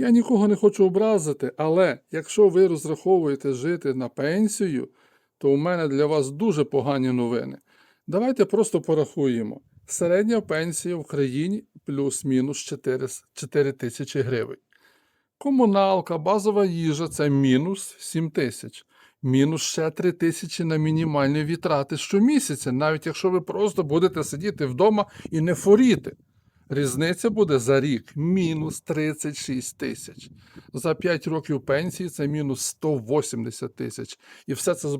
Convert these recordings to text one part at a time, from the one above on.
Я нікого не хочу образити, але якщо ви розраховуєте жити на пенсію, то у мене для вас дуже погані новини. Давайте просто порахуємо. Середня пенсія в країні плюс-мінус 4, 4 тисячі гривень. Комуналка, базова їжа це мінус 7 тисяч. Мінус ще 3 тисячі на мінімальні витрати щомісяця, навіть якщо ви просто будете сидіти вдома і не форіти. Різниця буде за рік мінус 36 тисяч. За 5 років пенсії це мінус 180 тисяч. І все це з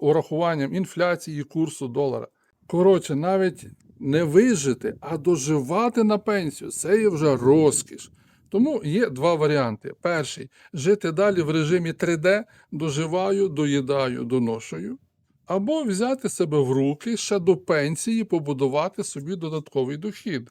урахуванням інфляції і курсу долара. Коротше, навіть не вижити, а доживати на пенсію це є вже розкіш. Тому є два варіанти. Перший жити далі в режимі 3D, доживаю, доїдаю, доношую. Або взяти себе в руки ще до пенсії, побудувати собі додатковий дохід.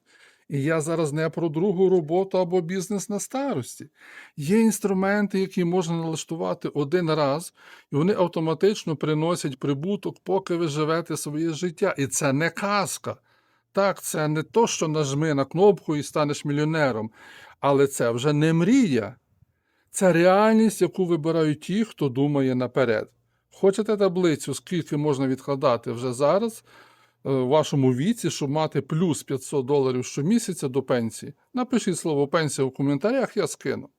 І я зараз не про другу роботу або бізнес на старості. Є інструменти, які можна налаштувати один раз, і вони автоматично приносять прибуток, поки ви живете своє життя. І це не казка. Так, це не то, що нажми на кнопку і станеш мільйонером, але це вже не мрія. Це реальність, яку вибирають ті, хто думає наперед. Хочете таблицю, скільки можна відкладати вже зараз в вашому віці, щоб мати плюс 500 доларів щомісяця до пенсії? Напишіть слово пенсія в коментарях, я скину.